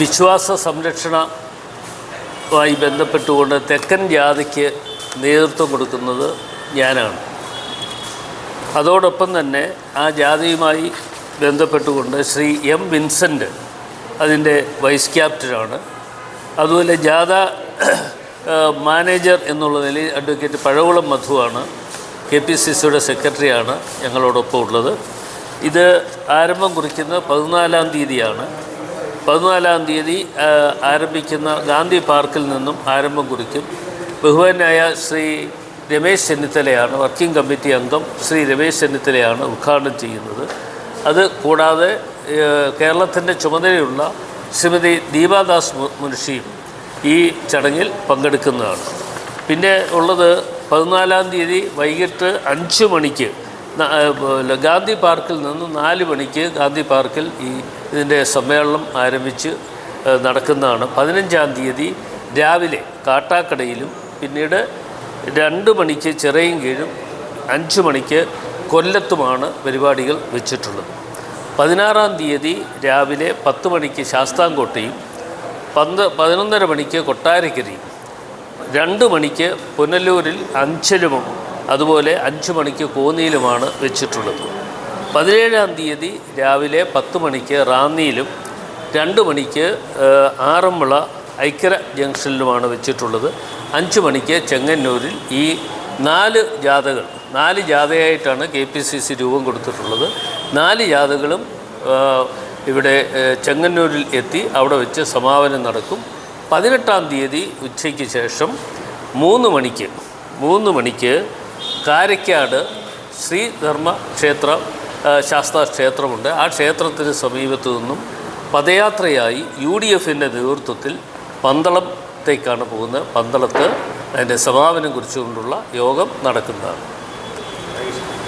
വിശ്വാസ സംരക്ഷണമായി ബന്ധപ്പെട്ടുകൊണ്ട് തെക്കൻ ജാതിക്ക് നേതൃത്വം കൊടുക്കുന്നത് ഞാനാണ്. അതോടൊപ്പം തന്നെ ആ ജാതിയുമായി ബന്ധപ്പെട്ടുകൊണ്ട് ശ്രീ എം വിൻസെന്റ് അതിന്റെ വൈസ് ക്യാപ്റ്റനാണ്. അതുപോലെ ജാഥ മാനേജർ എന്നുള്ള നിലയിൽ അഡ്വക്കേറ്റ് പഴകുളം മധുവാണ്. കെ പി സി സിയുടെ സെക്രട്ടറിയാണ് ഞങ്ങളോടൊപ്പം ഉള്ളത്. ഇത് ആരംഭം കുറിക്കുന്നത് പതിനാലാം തീയതിയാണ്. പതിനാലാം തീയതി ആരംഭിക്കുന്ന ഗാന്ധി പാർക്കിൽ നിന്നും ആരംഭം കുറിക്കും. ബഹുവാനായ ശ്രീ രമേശ് ചെന്നിത്തലയാണ് വർക്കിംഗ് കമ്മിറ്റി അംഗം ശ്രീ രമേശ് ചെന്നിത്തലയാണ് ഉദ്ഘാടനം ചെയ്യുന്നത്. അത് കൂടാതെ കേരളത്തിന്റെ ചുമതലയുള്ള ശ്രീമതി ദീപാദാസ് മുനുഷിയും ഈ ചടങ്ങിൽ പങ്കെടുക്കുന്നതാണ്. പിന്നെ ഉള്ളത് പതിനാലാം തീയതി വൈകിട്ട് അഞ്ച് മണിക്ക് ഗാന്ധി പാർക്കിൽ നിന്ന് നാല് മണിക്ക് ഗാന്ധി പാർക്കിൽ ഈ ഇതിന്റെ സമ്മേളനം ആരംഭിച്ച് നടക്കുന്നതാണ്. പതിനഞ്ചാം തീയതി രാവിലെ കാട്ടാക്കടയിലും പിന്നീട് രണ്ട് മണിക്ക് ചെറിയും കീഴും അഞ്ച് മണിക്ക് കൊല്ലത്തുമാണ് പരിപാടികൾ വെച്ചിട്ടുള്ളത്. പതിനാറാം തീയതി രാവിലെ പത്ത് മണിക്ക് ശാസ്താംകോട്ടയും പന്ത് പതിനൊന്നര മണിക്ക് കൊട്ടാരക്കരയും രണ്ട് മണിക്ക് പുനലൂരിൽ അഞ്ചലുമും അതുപോലെ അഞ്ച് മണിക്ക് കോന്നിയിലുമാണ് വെച്ചിട്ടുള്ളത്. പതിനേഴാം തീയതി രാവിലെ പത്ത് മണിക്ക് റാന്നിയിലും രണ്ട് മണിക്ക് ആറന്മുള ഐക്യര ജംഗ്ഷനിലുമാണ് വെച്ചിട്ടുള്ളത്. അഞ്ച് മണിക്ക് ചെങ്ങന്നൂരിൽ ഈ നാല് ജാഥകൾ നാല് ജാഥയായിട്ടാണ് കെ പി സി സി രൂപം കൊടുത്തിട്ടുള്ളത്. നാല് ജാഥകളും ഇവിടെ ചെങ്ങന്നൂരിൽ എത്തി അവിടെ വെച്ച് സമാപനം നടക്കും. പതിനെട്ടാം തീയതി ഉച്ചയ്ക്ക് ശേഷം മൂന്ന് മണിക്ക് മൂന്ന് മണിക്ക് കാരക്കാട് ശ്രീധർമ്മ ക്ഷേത്ര ശാസ്താ ക്ഷേത്രമുണ്ട്. ആ ക്ഷേത്രത്തിന് സമീപത്തു നിന്നും പദയാത്രയായി യു ഡി എഫിന്റെ നേതൃത്വത്തിൽ പന്തളത്തേക്കാണ് പോകുന്നത്. പന്തളത്ത് അതിന്റെ സമാപനം കുറിച്ചുകൊണ്ടുള്ള യോഗം നടക്കുന്നതാണ്.